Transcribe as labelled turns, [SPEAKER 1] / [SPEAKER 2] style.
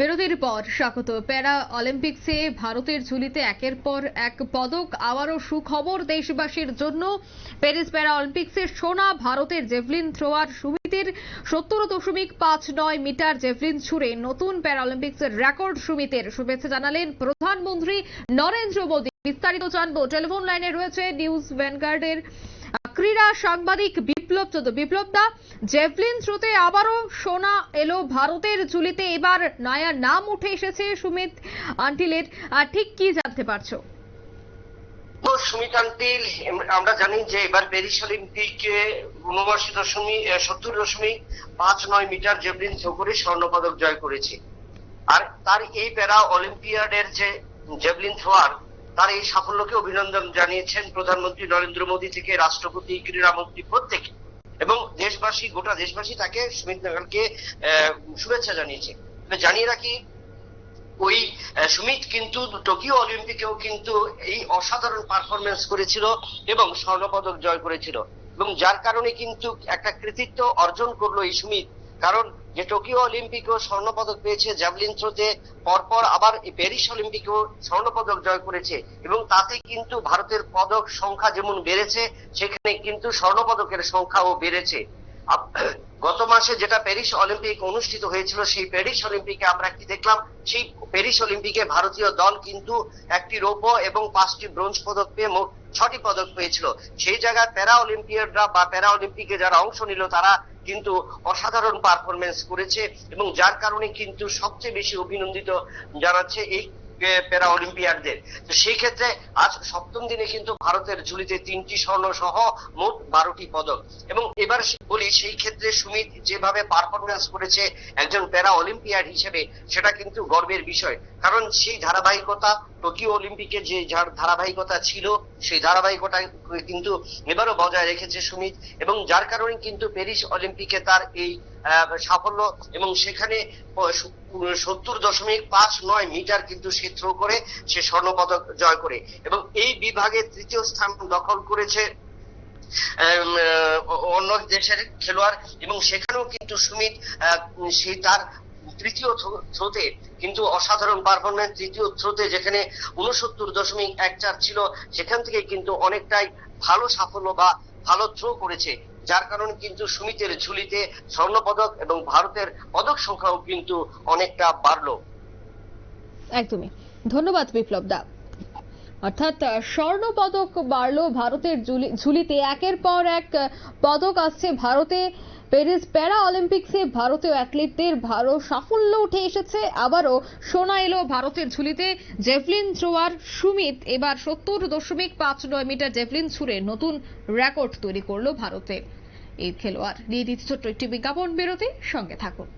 [SPEAKER 1] বিরতির পর স্বাগত। প্যারা অলিম্পিক্সে ভারতের ঝুলিতে একের পর এক পদক, আবারও সুখবর দেশবাসীর জন্য। প্যারিস প্যারা অলিম্পিক্সে সোনা, ভারতের জেভলিন থ্রোয়ার সুমিতির সত্তর দশমিক পাঁচ নয় মিটার জেভলিন ছুড়ে নতুন প্যারা অলিম্পিক্সের রেকর্ড সুমিতের শুভেচ্ছা জানালেন প্রধানমন্ত্রী নরেন্দ্র মোদী। বিস্তারিত জানব। টেলিফোন লাইনে রয়েছে নিউজ ভ্যানগার্ডের ক্রীড়া সাংবাদিক বিপ্লব বিপ্লব দা জেভলিন থ্রোতে আবারও সোনা এলো ভারতের ঝুলিতে। এবার নয়া নাম উঠে এসেছে সুমিত আন্টিলের। ঠিক কি জানতে পারছ?
[SPEAKER 2] সুমিত আমরা জানি যে এবার প্যারিস অলিম্পিকে উনআশি দশমিক সত্তর দশমিক পাঁচ নয় মিটার জেভলিন থ্রো করে স্বর্ণপদক জয় করেছে। আর তার এই প্যারা অলিম্পিয়াডের যে জেভলিন থ্রোয়ার তার এই সাফল্যকে অভিনন্দন জানিয়েছেন প্রধানমন্ত্রী নরেন্দ্র মোদী থেকে রাষ্ট্রপতি, ক্রীড়ামন্ত্রী প্রত্যেকে। এবং দেশবাসী, গোটা দেশবাসী তাকে সুমিত নাগালকে শুভেচ্ছা জানিয়েছে। জানিয়ে রাখি, ওই সুমিত কিন্তু টোকিও অলিম্পিকেও কিন্তু এই অসাধারণ পারফরমেন্স করেছিল এবং স্বর্ণপদক জয় করেছিল। এবং যার কারণে কিন্তু একটা কৃতিত্ব অর্জন করল এই সুমিত। কারণ যে টোকিও অলিম্পিকেও স্বর্ণপদক পেয়েছে, জ্যাভলিন থ্রোতে, পরপর আবার প্যারিস অলিম্পিকেও স্বর্ণপদক জয় করেছে এবং তাতে কিন্তু ভারতের পদক সংখ্যা যেমন বেড়েছে, সেখানে কিন্তু স্বর্ণপদকের সংখ্যাও বেড়েছে। গত মাসে যেটা প্যারিস অলিম্পিক অনুষ্ঠিত হয়েছিল, সেই প্যারিস অলিম্পিকে আমরা কি দেখলাম? সেই প্যারিস অলিম্পিকে ভারতীয় দল কিন্তু একটি রৌপ্য এবং পাঁচটি ব্রোঞ্জ পদক পেয়ে মোট ছটি পদক পেয়েছিল। সেই জায়গায় প্যারা অলিম্পিয়াডরা বা প্যারা অলিম্পিকে যারা অংশ নিল, তারা কিন্তু অসাধারণ পারফরমেন্স করেছে এবং যার কারণে কিন্তু সবচেয়ে বেশি অভিনন্দিত জানাচ্ছে এই প্যারা অলিম্পিয়াডদের। তো সেই ক্ষেত্রে আজ সপ্তম দিনে কিন্তু ভারতের ঝুলিতে তিনটি স্বর্ণ সহ মোট বারোটি পদক। এবং এবার বলি, সেই ক্ষেত্রে সুমিত যেভাবে পারফরমেন্স করেছে একজন প্যারা অলিম্পিয়াড হিসেবে, সেটা কিন্তু গর্বের বিষয়। কারণ সেই ধারাবাহিকতা, টোকিও অলিম্পিকে যে ধারাবাহিকতা ছিল, সেই ধারাবাহিকতা কিন্তু এবারও বজায় রেখেছে সুমিত। এবং যার কারণে কিন্তু প্যারিস অলিম্পিকে তার এই সাফল্য এবং সেখানে সত্তর দশমিক পাঁচ নয় মিটার কিন্তু সে থ্রো করে, সে স্বর্ণপদক জয় করে। এবং এই বিভাগে তৃতীয় স্থান দখল করেছে অন্য দেশের খেলোয়াড় এবং সেখানেও কিন্তু সুমিত সেই তার তৃতীয় থ্রোতে কিন্তু অসাধারণ পারফরমেন্স তৃতীয় থ্রোতে যেখানে উনসত্তর দশমিক এক চার ছিল, সেখান থেকে কিন্তু অনেকটাই ভালো সাফল্য বা ভালো থ্রো করেছে। যার কারণে কিন্তু সুমিতের ঝুলিতে স্বর্ণপদক এবং ভারতের পদক সংখ্যাও কিন্তু অনেকটা বাড়লো।
[SPEAKER 1] একদমই। ধন্যবাদ বিপ্লব দা। অর্থাৎ আহ, স্বর্ণ পদক বাড়লো ভারতের ঝুলিতে। একের পর এক পদক আসছে ভারতে। প্যারিস প্যারা অলিম্পিক্সে ভারতীয় অ্যাথলিটদের ভালো সাফল্য উঠে এসেছে। আবারও সোনা এলো ভারতের ঝুলিতে। জেভলিন থ্রোয়ার সুমিত এবার সত্তর দশমিক পাঁচ নয় মিটার জেভলিন ছুড়ে নতুন রেকর্ড তৈরি করল ভারতে। এই খেলোয়াড় নিয়ে দিচ্ছে ছোট্ট একটি বিজ্ঞাপন বিরতি সঙ্গে থাকুন।